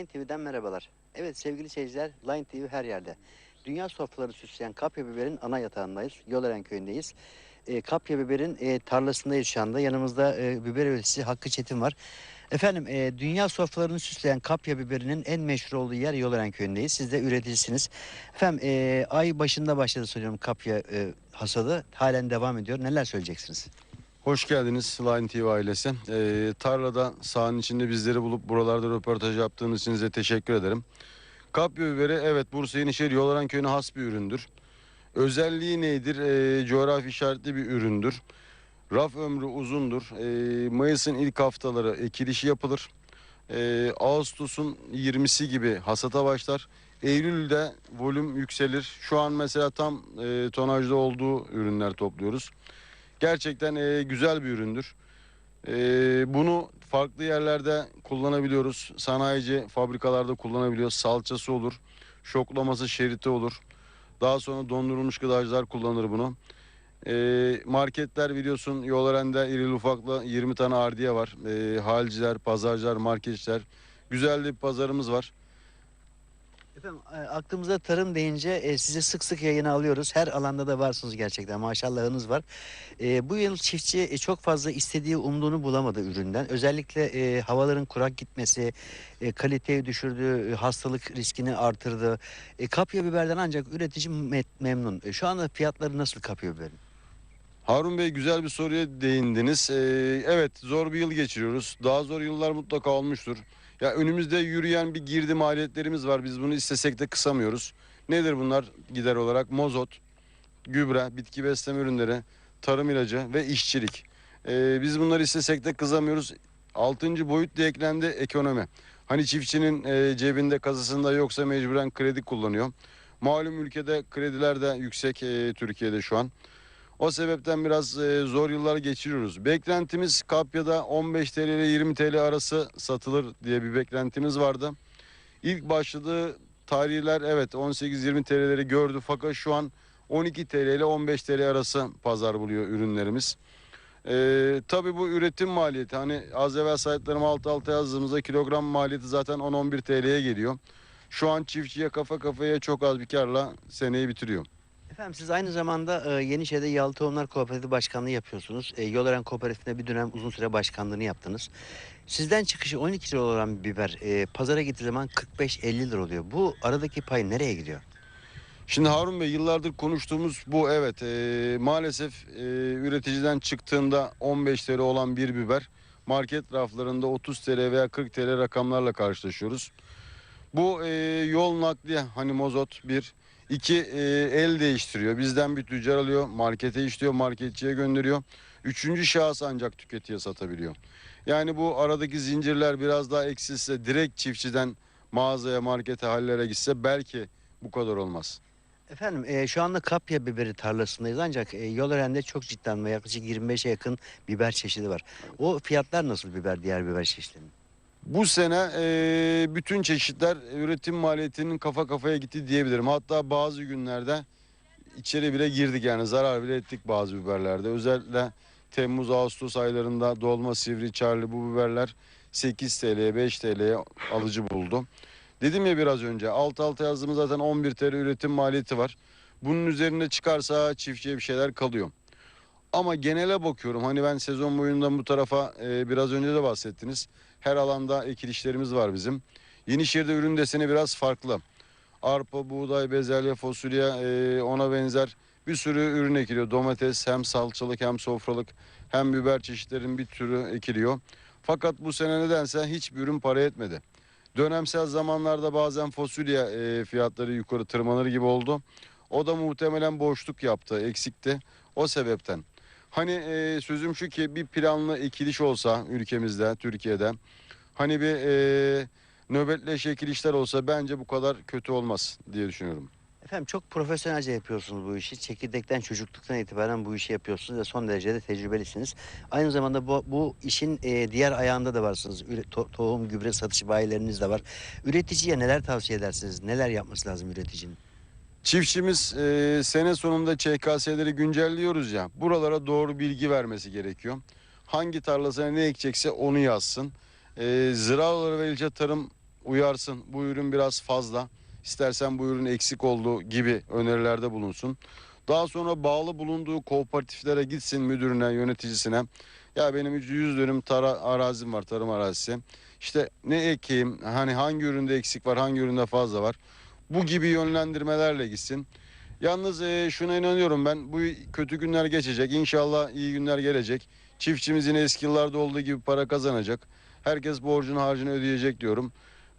Line TV'den merhabalar. Evet sevgili seyirciler Line TV her yerde. Dünya sofraları süsleyen kapya biberin ana yatağındayız. Yoleren köyündeyiz. E, kapya biberin e, tarlasındayız şu anda. Yanımızda e, biber üreticisi Hakkı Çetin var. Efendim e, dünya sofralarını süsleyen kapya biberinin en meşhur olduğu yer Yoleren köyündeyiz. Siz de üreticisiniz. Efendim e, ay başında başladı söylüyorum kapya e, hasadı. Halen devam ediyor. Neler söyleyeceksiniz? Hoş geldiniz Line TV ailesi. Ee, tarlada sahanın içinde bizleri bulup buralarda röportaj yaptığınız için size teşekkür ederim. Kapya biberi evet Bursa Yenişehir Yolaran Köyü'ne has bir üründür. Özelliği nedir? Ee, coğrafi işaretli bir üründür. Raf ömrü uzundur. Ee, Mayıs'ın ilk haftaları ekilişi yapılır. Ee, Ağustos'un 20'si gibi hasata başlar. Eylül'de volüm yükselir. Şu an mesela tam e, tonajda olduğu ürünler topluyoruz. Gerçekten e, güzel bir üründür. E, bunu farklı yerlerde kullanabiliyoruz. Sanayici fabrikalarda kullanabiliyoruz. Salçası olur, şoklaması şeriti olur. Daha sonra dondurulmuş gıdacılar kullanır bunu. E, marketler biliyorsun Yolören'de irili ufaklı 20 tane ardiye var. E, halciler, pazarcılar, marketçiler. Güzel bir pazarımız var. Efendim e, aklımıza tarım deyince e, sizi sık sık yayına alıyoruz. Her alanda da varsınız gerçekten maşallahınız var. E, bu yıl çiftçi e, çok fazla istediği umduğunu bulamadı üründen. Özellikle e, havaların kurak gitmesi, e, kaliteyi düşürdü, e, hastalık riskini artırdı. E, kapya biberden ancak üretici me- memnun. E, şu anda fiyatları nasıl kapya biberin? Harun Bey güzel bir soruya değindiniz. Ee, evet zor bir yıl geçiriyoruz. Daha zor yıllar mutlaka olmuştur. Ya önümüzde yürüyen bir girdi maliyetlerimiz var. Biz bunu istesek de kısamıyoruz. Nedir bunlar gider olarak? Mozot, gübre, bitki besleme ürünleri, tarım ilacı ve işçilik. Ee, biz bunları istesek de kızamıyoruz. Altıncı boyut da eklendi ekonomi. Hani çiftçinin e, cebinde kasasında yoksa mecburen kredi kullanıyor. Malum ülkede krediler de yüksek e, Türkiye'de şu an. O sebepten biraz e, zor yıllar geçiriyoruz. Beklentimiz Kapya'da 15 TL ile 20 TL arası satılır diye bir beklentimiz vardı. İlk başladığı tarihler evet 18-20 TL'leri gördü fakat şu an 12 TL ile 15 TL arası pazar buluyor ürünlerimiz. Ee, tabii bu üretim maliyeti hani az evvel saydıklarım alt alta yazdığımızda kilogram maliyeti zaten 10-11 TL'ye geliyor. Şu an çiftçiye kafa kafaya çok az bir karla seneyi bitiriyor. Efendim siz aynı zamanda e, Yenişehir'de Yağlı Tohumlar Kooperatifi Başkanlığı yapıyorsunuz. E, Yolören Kooperatifinde bir dönem uzun süre başkanlığını yaptınız. Sizden çıkışı 12 lira olan biber e, pazara gittiği zaman 45-50 lira oluyor. Bu aradaki pay nereye gidiyor? Şimdi Harun Bey yıllardır konuştuğumuz bu evet e, maalesef e, üreticiden çıktığında 15 TL olan bir biber market raflarında 30 TL veya 40 TL rakamlarla karşılaşıyoruz. Bu e, yol nakli hani mozot bir iki e, el değiştiriyor bizden bir tüccar alıyor markete işliyor marketçiye gönderiyor. Üçüncü şahıs ancak tüketiye satabiliyor. Yani bu aradaki zincirler biraz daha eksilse direkt çiftçiden mağazaya markete hallere gitse belki bu kadar olmaz. Efendim e, şu anda kapya biberi tarlasındayız ancak e, Yolören'de çok cidden ve yaklaşık 25'e yakın biber çeşidi var. O fiyatlar nasıl biber diğer biber çeşitlerinin? Bu sene e, bütün çeşitler üretim maliyetinin kafa kafaya gitti diyebilirim. Hatta bazı günlerde içeri bile girdik yani zarar bile ettik bazı biberlerde. Özellikle Temmuz Ağustos aylarında dolma sivri çarlı bu biberler 8 TL'ye 5 TL'ye alıcı buldu. Dedim ya biraz önce alt alta yazdığımız zaten 11 TL üretim maliyeti var. Bunun üzerine çıkarsa çiftçiye bir şeyler kalıyor. Ama genele bakıyorum hani ben sezon boyundan bu tarafa e, biraz önce de bahsettiniz. Her alanda ekilişlerimiz var bizim. Yenişehir'de ürün deseni biraz farklı. Arpa, buğday, bezelye, fasulye e, ona benzer bir sürü ürün ekiliyor. Domates hem salçalık hem sofralık hem biber çeşitlerinin bir türü ekiliyor. Fakat bu sene nedense hiçbir ürün para etmedi. Dönemsel zamanlarda bazen fasulye e, fiyatları yukarı tırmanır gibi oldu. O da muhtemelen boşluk yaptı, eksikti. O sebepten. Hani e, sözüm şu ki bir planlı ekiliş olsa ülkemizde, Türkiye'de. Hani bir e, nöbetleş ekilişler olsa bence bu kadar kötü olmaz diye düşünüyorum. Efendim çok profesyonelce yapıyorsunuz bu işi. Çekirdekten çocukluktan itibaren bu işi yapıyorsunuz ve son derece de tecrübelisiniz. Aynı zamanda bu, bu işin e, diğer ayağında da varsınız. Üre- to- tohum, gübre satış bayileriniz de var. Üreticiye neler tavsiye edersiniz? Neler yapması lazım üreticinin? Çiftçimiz e, sene sonunda ÇKS'leri güncelliyoruz ya. Buralara doğru bilgi vermesi gerekiyor. Hangi tarlasına ne ekecekse onu yazsın. E, Ziraoları ve İlçe Tarım uyarsın. Bu ürün biraz fazla. İstersen bu ürün eksik olduğu gibi önerilerde bulunsun. Daha sonra bağlı bulunduğu kooperatiflere gitsin müdürüne, yöneticisine. Ya benim 100 dönüm tara arazim var, tarım arazisi. İşte ne ekeyim, hani hangi üründe eksik var, hangi üründe fazla var. Bu gibi yönlendirmelerle gitsin. Yalnız e, şuna inanıyorum ben bu kötü günler geçecek. İnşallah iyi günler gelecek. Çiftçimiz yine eski yıllarda olduğu gibi para kazanacak. Herkes borcunu harcını ödeyecek diyorum.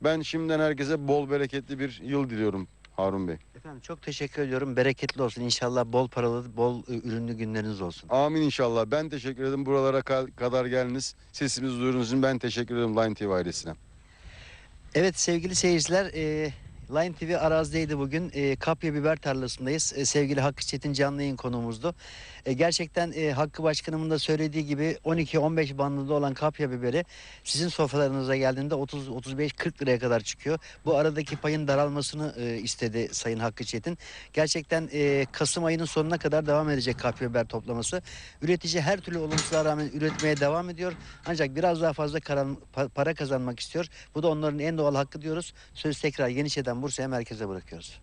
Ben şimdiden herkese bol bereketli bir yıl diliyorum Harun Bey. Efendim çok teşekkür ediyorum. Bereketli olsun. İnşallah bol paralı, bol ürünlü günleriniz olsun. Amin inşallah. Ben teşekkür ederim. Buralara ka- kadar geldiniz. Sesimizi duyurduğunuz için ben teşekkür ederim Line TV ailesine. Evet sevgili seyirciler, e, Line TV arazideydi bugün. E, Kapya biber tarlasındayız. E, sevgili Hakkı Çetin canlı yayın konuğumuzdu. E, gerçekten e, Hakkı Başkanımın da söylediği gibi 12-15 bandında olan kapya biberi sizin sofralarınıza geldiğinde 30-35-40 liraya kadar çıkıyor. Bu aradaki payın daralmasını e, istedi Sayın Hakkı Çetin. Gerçekten e, Kasım ayının sonuna kadar devam edecek kapya biber toplaması. Üretici her türlü olumsuzluğa rağmen üretmeye devam ediyor. Ancak biraz daha fazla karan- pa- para kazanmak istiyor. Bu da onların en doğal hakkı diyoruz. Söz tekrar Yeniçeri'den Bursa'ya merkeze bırakıyoruz.